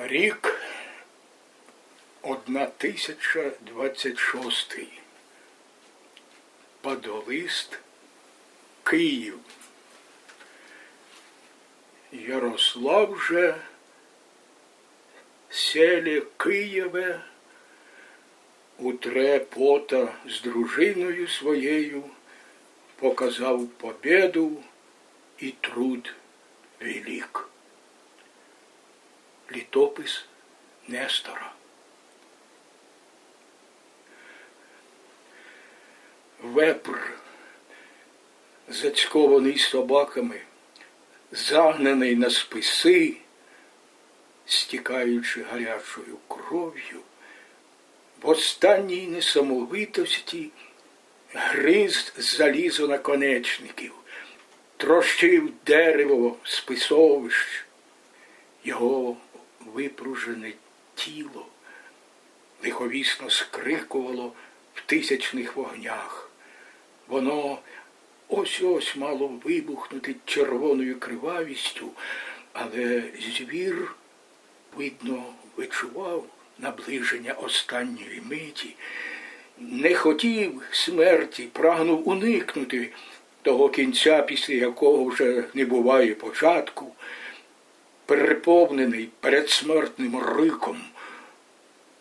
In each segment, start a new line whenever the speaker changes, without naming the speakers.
Рік 1026. Подолист Київ. Ярослав же селі Києве утре пота з дружиною своєю показав победу і труд велик. Літопис Нестора. Вепр, зацькований собаками, загнаний на списи, стікаючи гарячою кров'ю, в останній несамовитості гриз залізо наконечників, трощив дерево списовищ, його випружене тіло лиховісно скрикувало в тисячних вогнях. Воно ось ось мало вибухнути червоною кривавістю, але звір, видно, вичував наближення останньої миті, не хотів смерті, прагнув уникнути того кінця, після якого вже не буває початку, переповнений передсмертним риком,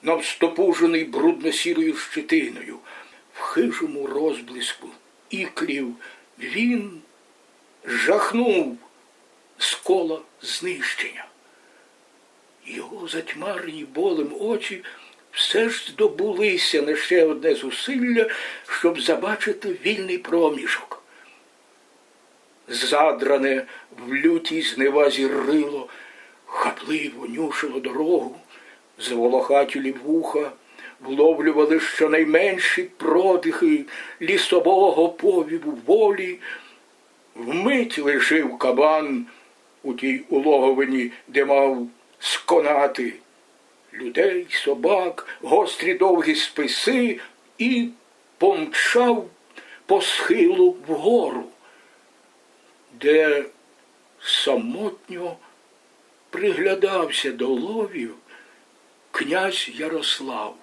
навстопужений брудно-сірою щитиною, в хижому розблиску іклів, він жахнув з кола знищення. Його затьмарені болем очі все ж здобулися на ще одне зусилля, щоб забачити вільний проміжок. Задране в лютій зневазі рило, хапливо нюшило дорогу, заволохатілі вуха, вловлювали щонайменші продихи лісового повіву волі, вмить лишив кабан у тій улоговині, де мав сконати людей, собак, гострі довгі списи і помчав по схилу вгору, де самотньо приглядався до ловів князь Ярослав.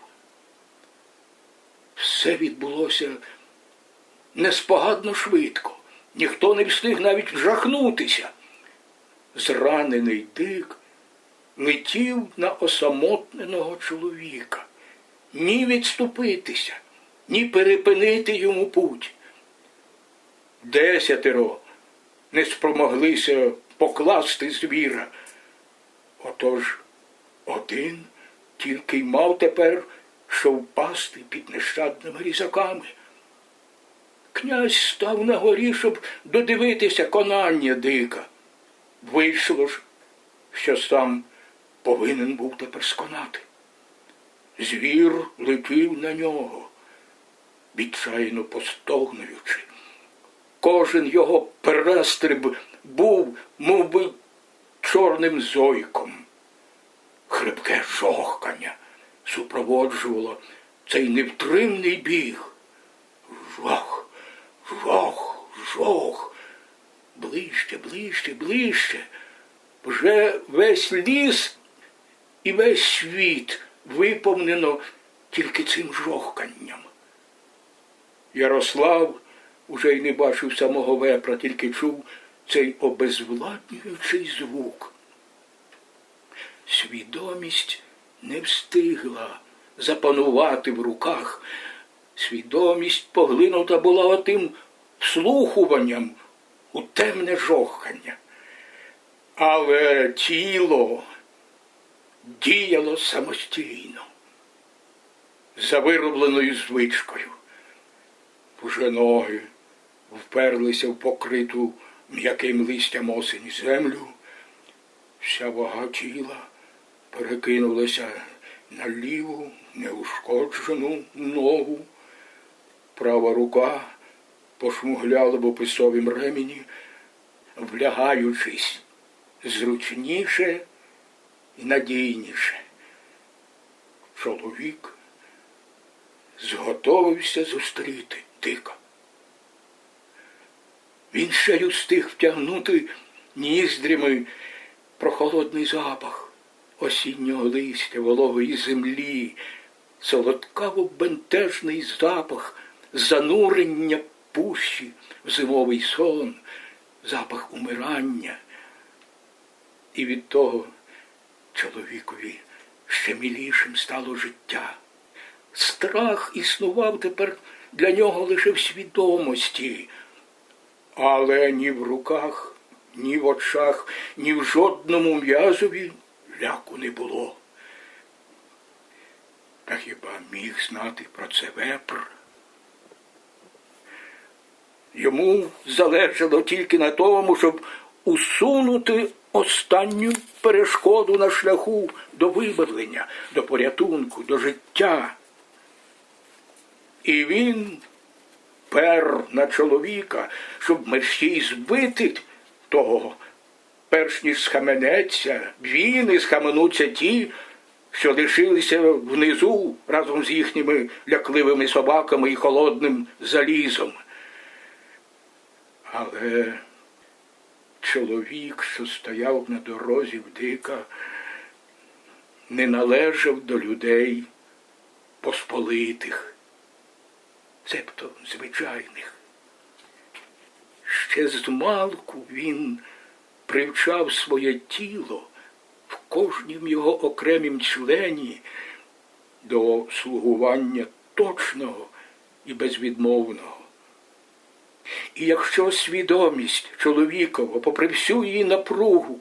Все відбулося неспогадно швидко. Ніхто не встиг навіть вжахнутися. Зранений дик летів на осамотненого чоловіка. Ні відступитися, ні перепинити йому путь. Десятеро не спромоглися покласти звіра. Отож один тільки й мав тепер, що впасти під нещадними різаками. Князь став на горі, щоб додивитися конання дика. Вийшло ж, що сам повинен був тепер сконати. Звір летів на нього, відчайно постогнуючи. Кожен його перестриб був, мов би, чорним зойком. Хрипке жохкання супроводжувало цей невтримний біг. Жох, жох, жох. Ближче, ближче, ближче. Вже весь ліс і весь світ виповнено тільки цим жохканням. Ярослав уже й не бачив самого вепра, тільки чув цей обезвладнюючий звук. Свідомість не встигла запанувати в руках. Свідомість поглинута була отим вслухуванням у темне жохання. Але тіло діяло самостійно, за виробленою звичкою. Уже ноги вперлися в покриту м'яким листям осені землю, вся вага тіла перекинулася на ліву неушкоджену ногу, права рука пошмугляла в описовім ремені, влягаючись зручніше і надійніше. Чоловік зготовився зустріти дика. Він ще й устиг втягнути ніздрями прохолодний запах, осіннього листя, вологої землі, солодкаво бентежний запах, занурення пущі в зимовий сон, запах умирання. І від того чоловікові ще милішим стало життя. Страх існував тепер для нього лише в свідомості, але ні в руках, ні в очах, ні в жодному м'язові ляку не було. Та хіба міг знати про це вепр? Йому залежало тільки на тому, щоб усунути останню перешкоду на шляху до вибавлення, до порятунку, до життя. І він пер на чоловіка, щоб мерщій збити того, перш ніж схаменеться, він і схаменуться ті, що лишилися внизу разом з їхніми лякливими собаками і холодним залізом. Але чоловік, що стояв на дорозі в дика, не належав до людей посполитих, цебто звичайних. Ще з малку він привчав своє тіло в кожнім його окремім члені до слугування точного і безвідмовного. І якщо свідомість чоловікова, попри всю її напругу,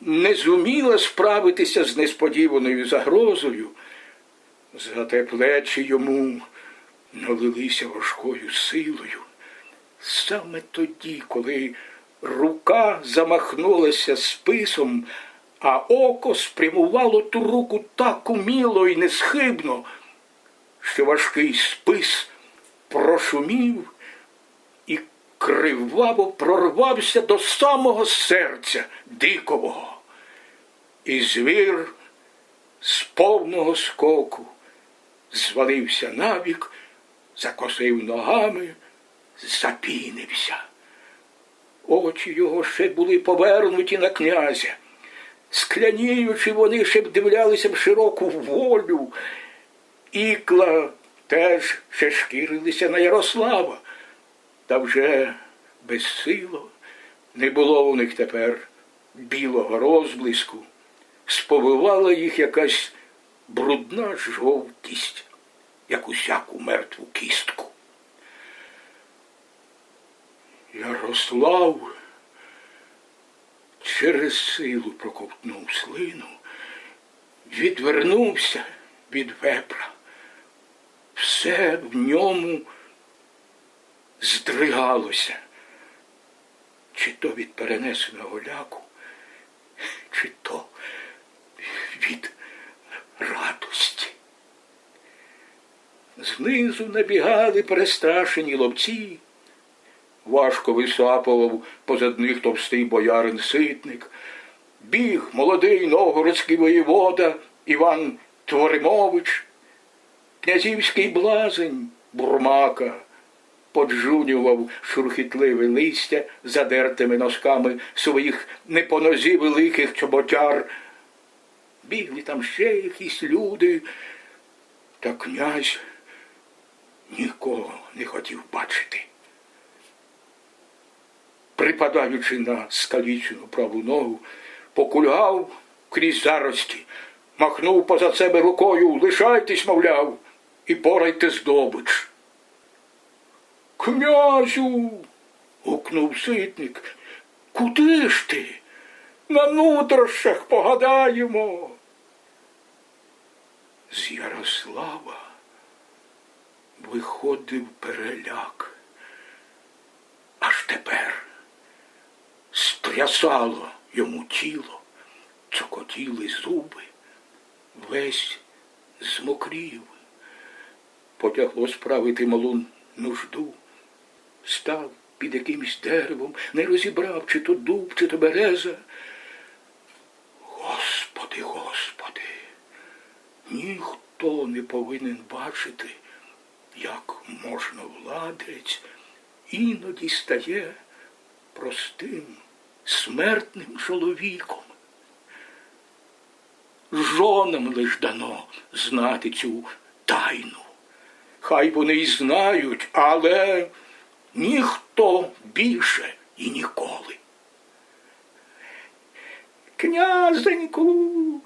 не зуміла справитися з несподіваною загрозою, зате плечі йому налилися важкою силою. Саме тоді, коли рука замахнулася списом, а око спрямувало ту руку так уміло і несхибно, що важкий спис прошумів і криваво прорвався до самого серця дикового. І звір з повного скоку звалився набік, закосив ногами, запінився. Очі його ще були повернуті на князя. Скляніючи, вони ще б дивлялися в широку волю. Ікла теж ще шкірилися на Ярослава. Та вже безсило не було у них тепер білого розблиску, сповивала їх якась брудна жовтість, як усяку мертву кістку. Ярослав через силу проковтнув слину, відвернувся від вепра. Все в ньому здригалося, чи то від перенесеного ляку, чи то від радості. Знизу набігали перестрашені ловці, важко висапував позад них товстий боярин ситник, біг молодий новгородський воєвода Іван Творимович, князівський блазень бурмака поджунював шурхітливе листя задертими носками своїх не по нозі великих чоботяр. Бігли там ще якісь люди, та князь нікого не хотів бачити. Припадаючи на скалічену праву ногу, покульгав крізь зарості, махнув поза себе рукою, лишайтесь, мовляв, і порайте здобич. Князю. гукнув ситник. Куди ж ти? На нутрощах погадаємо. З Ярослава виходив переляк. Аж тепер стрясало йому тіло, цокотіли зуби, весь змокрів. Потягло справити малу нужду став під якимось деревом, не розібрав, чи то дуб, чи то береза. Господи, Господи, ніхто не повинен бачити, як можна владець іноді стає простим, смертним чоловіком. жонам лиш дано знати цю тайну. Хай вони й знають, але ніхто більше і ніколи. Князеньку,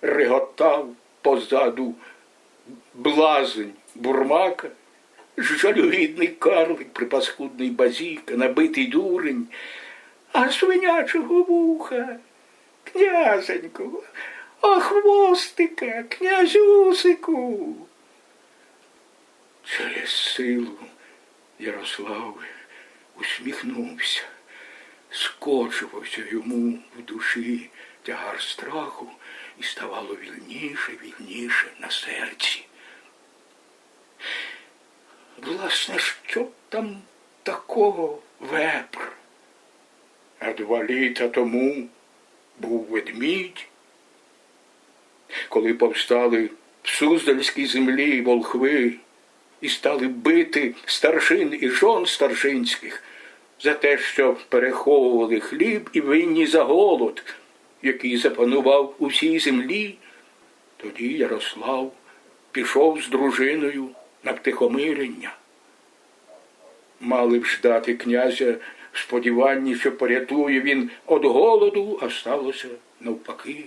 реготав позаду блазень бурмака, жалюгідний карлик, припаскудний базіка, набитий дурень, а свинячого вуха, князеньку, а хвостика, князюсику. Через силу Ярослав усміхнувся, скочувався йому в душі тягар страху і ставало вільніше, вільніше на серці. Власне, що там такого вепр? А два літа тому був ведмідь, коли повстали в Суздальській землі волхви і стали бити старшин і жон старшинських за те, що переховували хліб і винні за голод, який запанував у всій землі, тоді Ярослав пішов з дружиною на втихомирення. Мали б ждати князя в сподіванні, що порятує він від голоду, а сталося навпаки.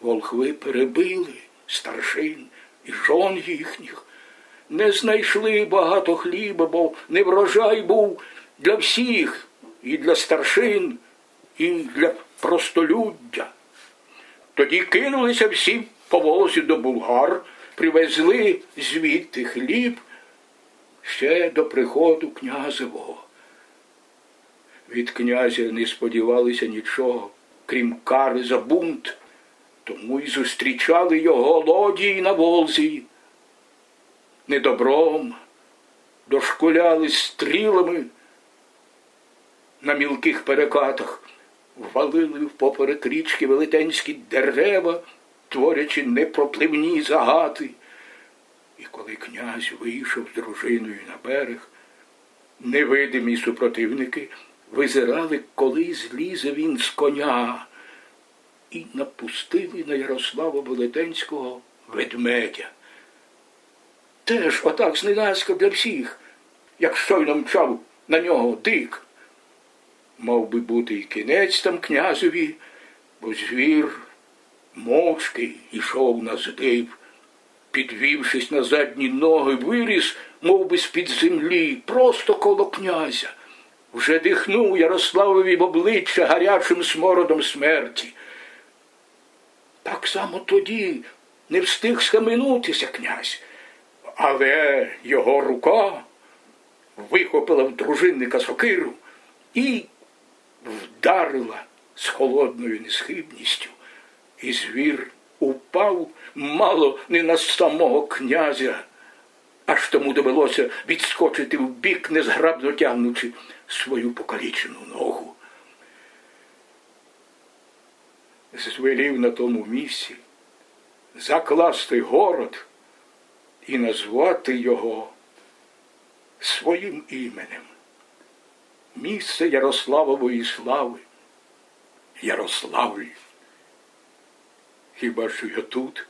Волхви перебили старшин і жон їхніх, не знайшли багато хліба, бо не врожай був для всіх, і для старшин, і для простолюддя. Тоді кинулися всі по волосі до булгар, привезли звідти хліб ще до приходу князевого. Від князя не сподівалися нічого, крім кари за бунт, тому й зустрічали його лодії на Волзі. Недобром дошкуляли стрілами на мілких перекатах, ввалили впоперек річки велетенські дерева, творячи непропливні загати. І коли князь вийшов з дружиною на берег, невидимі супротивники визирали, коли злізе він з коня, і напустили на Ярослава Велетенського ведмедя. Теж отак зненацька для всіх, як щойно мчав на нього дик. Мав би бути і кінець там князеві, бо звір мовчки йшов на здив, підвівшись на задні ноги, виріс, мов би з-під землі, просто коло князя. Вже дихнув Ярославові в обличчя гарячим смородом смерті. Так само тоді не встиг схаменутися князь, але його рука вихопила в дружинника сокиру і вдарила з холодною несхибністю, і звір упав мало не на самого князя, аж тому довелося відскочити вбік, незграбно тягнучи свою покалічену ногу. Звелів на тому місці закласти город і назвати його своїм іменем. Місце Ярославової слави. Ярославль. Хіба що я тут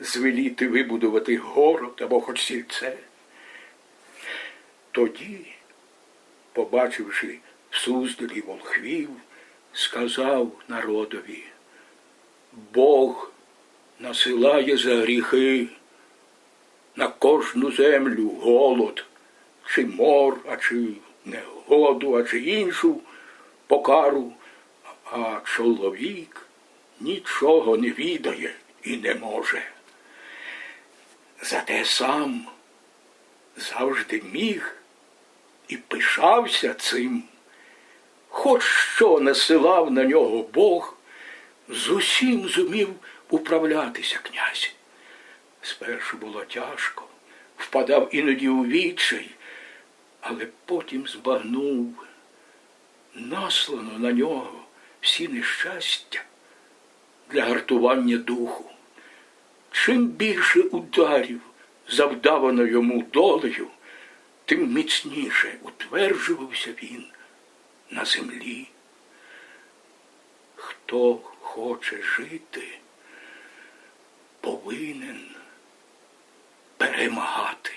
звеліти вибудувати город або хоч сільце? Тоді, побачивши в Суздалі волхвів, сказав народові, Бог насилає за гріхи на кожну землю голод, чи мор, а чи негоду, а чи іншу покару, а чоловік нічого не відає і не може. Зате сам завжди міг і пишався цим. Хоч що насилав на нього Бог, з усім зумів управлятися князь. Спершу було тяжко, впадав іноді у відчай, але потім збагнув, наслано на нього всі нещастя для гартування духу. Чим більше ударів завдавано йому долею, тим міцніше утверджувався він на землі. Хто хоче жити, повинен перемагати.